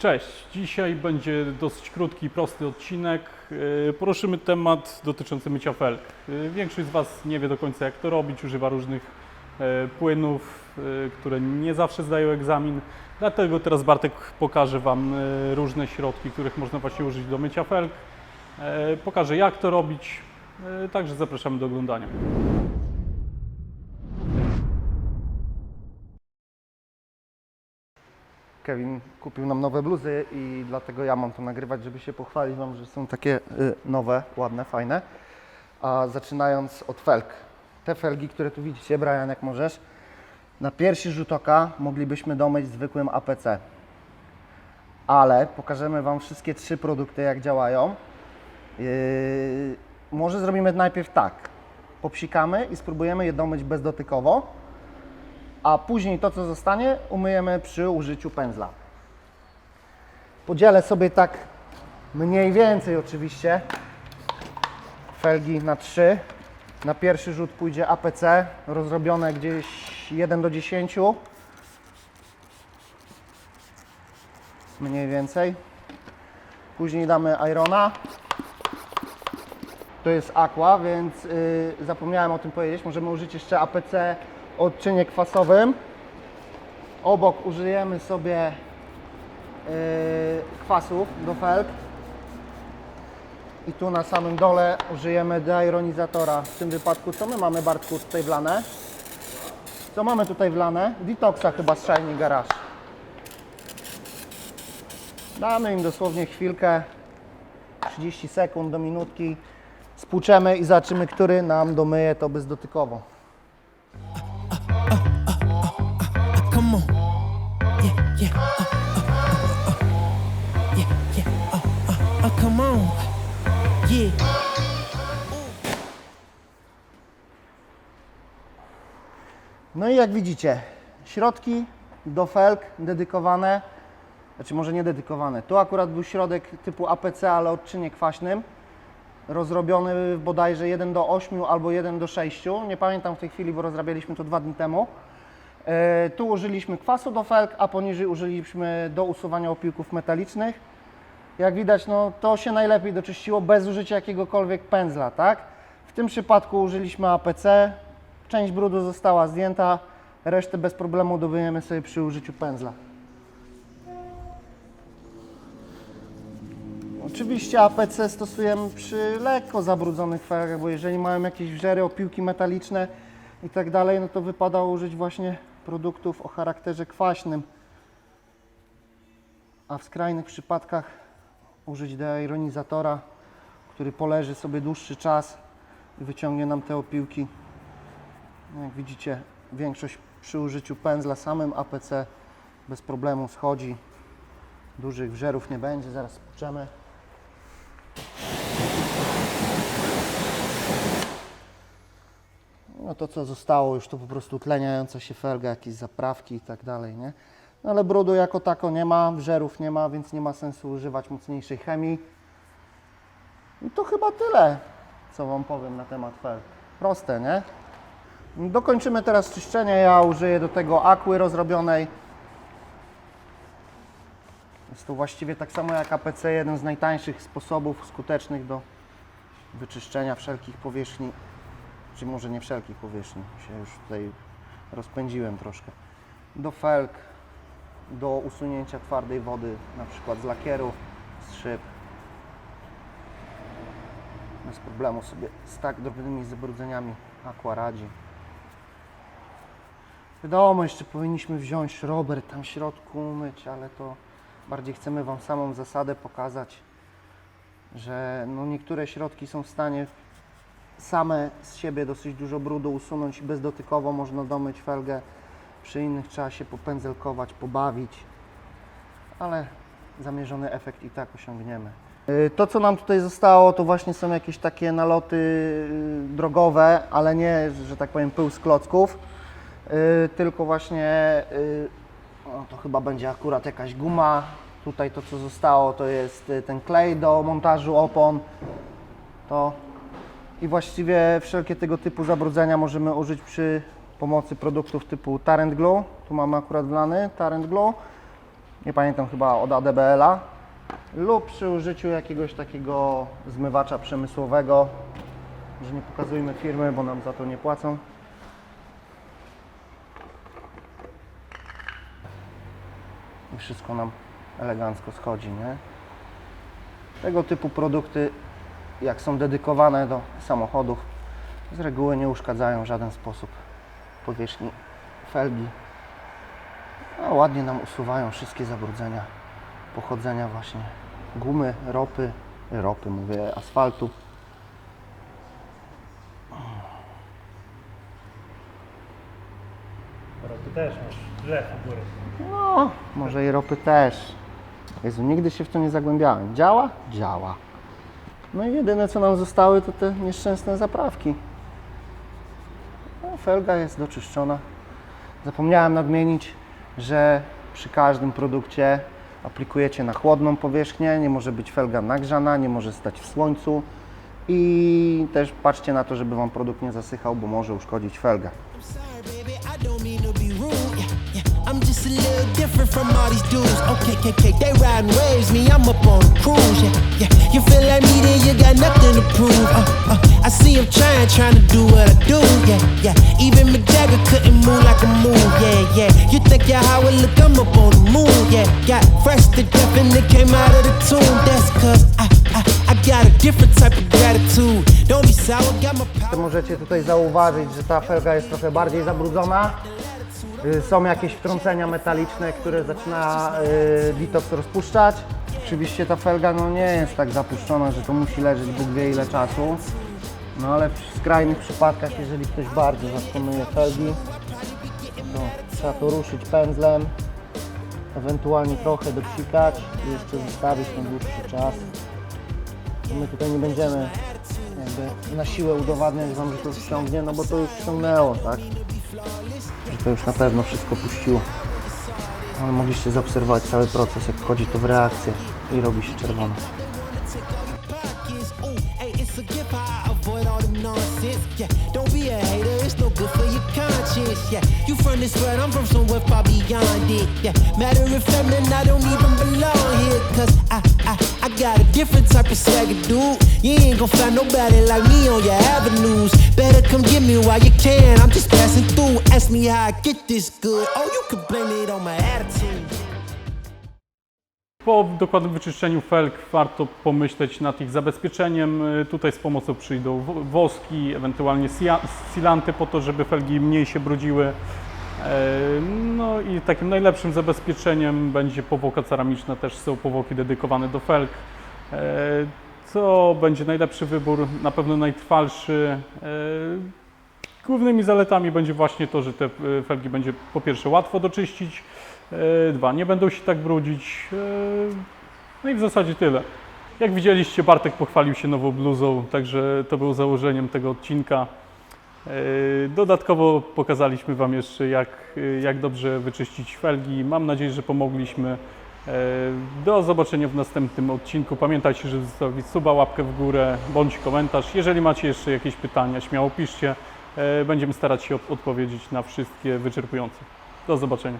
Cześć, dzisiaj będzie dosyć krótki prosty odcinek. Yy, Poruszymy temat dotyczący mycia felg. Yy, Większość z Was nie wie do końca jak to robić, używa różnych yy, płynów, które nie zawsze zdają egzamin. Dlatego teraz Bartek pokaże Wam różne środki, których można właśnie użyć do mycia felg. Pokaże jak to robić, także zapraszamy do oglądania. Kevin kupił nam nowe bluzy i dlatego ja mam to nagrywać, żeby się pochwalić Wam, że są takie y, nowe, ładne, fajne. A zaczynając od felg. Te felgi, które tu widzicie, Brian, jak możesz, na pierwszy rzut oka moglibyśmy domyć zwykłym APC. Ale pokażemy Wam wszystkie trzy produkty, jak działają. Yy, może zrobimy najpierw tak. Popsikamy i spróbujemy je domyć bezdotykowo a później to, co zostanie, umyjemy przy użyciu pędzla. Podzielę sobie tak mniej więcej oczywiście felgi na 3. Na pierwszy rzut pójdzie APC, rozrobione gdzieś 1 do 10. Mniej więcej. Później damy Irona. To jest aqua, więc y, zapomniałem o tym powiedzieć. Możemy użyć jeszcze APC o odczynie kwasowym. Obok użyjemy sobie y, kwasów do felg. I tu na samym dole użyjemy deironizatora. W tym wypadku co my mamy Bartku tutaj wlane? Co mamy tutaj wlane? Detoxa chyba z Shiny Garage. Damy im dosłownie chwilkę, 30 sekund do minutki. Spłuczemy i zobaczymy, który nam domyje to bezdotykowo. Yeah. No i jak widzicie, środki do felg dedykowane, znaczy może nie dedykowane. Tu akurat był środek typu APC, ale odczynie kwaśnym, rozrobiony bodajże 1 do 8 albo 1 do 6. Nie pamiętam w tej chwili, bo rozrabialiśmy to dwa dni temu. E, tu użyliśmy kwasu do felg, a poniżej użyliśmy do usuwania opiłków metalicznych. Jak widać, no, to się najlepiej doczyściło bez użycia jakiegokolwiek pędzla, tak? W tym przypadku użyliśmy APC, część brudu została zdjęta, resztę bez problemu dobijemy sobie przy użyciu pędzla. Oczywiście APC stosujemy przy lekko zabrudzonych felgach, bo jeżeli mają jakieś wżery, opiłki metaliczne i tak dalej, no to wypada użyć właśnie produktów o charakterze kwaśnym. A w skrajnych przypadkach użyć deironizatora, który poleży sobie dłuższy czas i wyciągnie nam te opiłki. Jak widzicie, większość przy użyciu pędzla samym APC bez problemu schodzi. Dużych wżerów nie będzie, zaraz spłuczemy. No to co zostało już to po prostu tleniająca się felga, jakieś zaprawki i tak dalej, nie? Ale brudu jako tako nie ma, wżerów nie ma, więc nie ma sensu używać mocniejszej chemii. I to chyba tyle, co Wam powiem na temat felg. Proste, nie? Dokończymy teraz czyszczenie. Ja użyję do tego akły rozrobionej. Jest to właściwie tak samo jak APC, jeden z najtańszych sposobów skutecznych do wyczyszczenia wszelkich powierzchni, czy może nie wszelkich powierzchni, się już tutaj rozpędziłem troszkę. Do felg, do usunięcia twardej wody, na przykład z lakierów, z szyb. Bez problemu sobie z tak drobnymi zabrudzeniami Aqua radzi. Wiadomo, jeszcze powinniśmy wziąć szrober tam w środku umyć, ale to bardziej chcemy Wam samą zasadę pokazać, że no niektóre środki są w stanie same z siebie dosyć dużo brudu usunąć i bezdotykowo można domyć felgę. Przy innych trzeba się popędzelkować, pobawić, ale zamierzony efekt i tak osiągniemy. Y, To, co nam tutaj zostało, to właśnie są jakieś takie naloty y, drogowe, ale nie, że tak powiem, pył z klocków, y, tylko właśnie, y, o, to chyba będzie akurat jakaś guma. Tutaj to, co zostało, to jest ten klej do montażu opon. To i właściwie wszelkie tego typu zabrudzenia możemy użyć przy pomocy produktów typu Tarrant Glue. Tu mamy akurat wlany Tarrant Glue. nie pamiętam chyba od ADBL-a, lub przy użyciu jakiegoś takiego zmywacza przemysłowego, że nie pokazujmy firmy, bo nam za to nie płacą. I wszystko nam elegancko schodzi, nie? Tego typu produkty, jak są dedykowane do samochodów, z reguły nie uszkadzają w żaden sposób powierzchni felgi. A ładnie nam usuwają wszystkie zabrudzenia pochodzenia właśnie gumy, ropy, ropy mówię, asfaltu. Ty też masz u góry. No, może i ropy też. Jezu, nigdy się w to nie zagłębiałem. Działa? Działa. No i jedyne co nam zostały to te nieszczęsne zaprawki. Felga jest doczyszczona. Zapomniałem nadmienić, że przy każdym produkcie aplikujecie na chłodną powierzchnię, nie może być felga nagrzana, nie może stać w słońcu i też patrzcie na to, żeby Wam produkt nie zasychał, bo może uszkodzić felgę. I'm just a little different from all these dudes. Okay, okay, okay, they riding waves, me, I'm up on cruise. Yeah, yeah. You feel like me, then you got nothing to prove. Uh, uh. I see him trying, trying to do what I do. Yeah, yeah. Even Mick couldn't move like a move. Yeah, yeah. You think you're Howard, look, I'm up on the moon. Yeah, got fresh to death and it came out of the tomb. That's cause I, I, I got a different type of gratitude. Don't be sour, got my power. możecie tutaj zauważyć, że ta felga jest trochę bardziej zabrudzona. Y, Są jakieś wtrącenia metaliczne, które zaczyna y, rozpuszczać. Oczywiście ta felga no, nie jest tak zapuszczona, że to musi leżeć Bóg wie ile czasu. No ale w skrajnych przypadkach, jeżeli ktoś bardzo zaskonuje felgi, to trzeba to ruszyć pędzlem, ewentualnie trochę dopsikać i jeszcze zostawić na dłuższy czas. My tutaj nie będziemy jakby na siłę udowadniać Wam, że to ściągnie, no bo to już ściągnęło, tak? Że to już na pewno wszystko puściło. Ale mogliście zaobserwować cały proces, jak wchodzi to w reakcję i robi się czerwone. Nonsense. Yeah, don't be a hater, it's no good for your conscience. Yeah, you from this world, I'm from somewhere far beyond it. Yeah, matter of fact, I don't even belong here. Cause I, I, I got a different type of swagger, dude. You ain't gonna find nobody like me on your avenues. Better come get me while you can. I'm just passing through. Ask me how I get this good. Oh, you can blame it on my attitude. Po dokładnym wyczyszczeniu felg warto pomyśleć nad ich zabezpieczeniem. Tutaj z pomocą przyjdą wo- woski, ewentualnie silanty po to, żeby felgi mniej się brudziły. E, No i takim najlepszym zabezpieczeniem będzie powłoka ceramiczna, też są powłoki dedykowane do felg. E, To będzie najlepszy wybór, na pewno najtrwalszy. E, Głównymi zaletami będzie właśnie to, że te felgi będzie po pierwsze łatwo doczyścić, dwa, nie będą się tak brudzić. e, No i w zasadzie tyle. Jak widzieliście, Bartek pochwalił się nową bluzą, także to było założeniem tego odcinka. E, Dodatkowo pokazaliśmy Wam jeszcze, jak, e, jak dobrze wyczyścić felgi. Mam nadzieję, że pomogliśmy. E, Do zobaczenia w następnym odcinku. Pamiętajcie, żeby zostawić suba, łapkę w górę bądź komentarz. Jeżeli macie jeszcze jakieś pytania, śmiało piszcie. E, Będziemy starać się od- odpowiedzieć na wszystkie wyczerpująco. Do zobaczenia.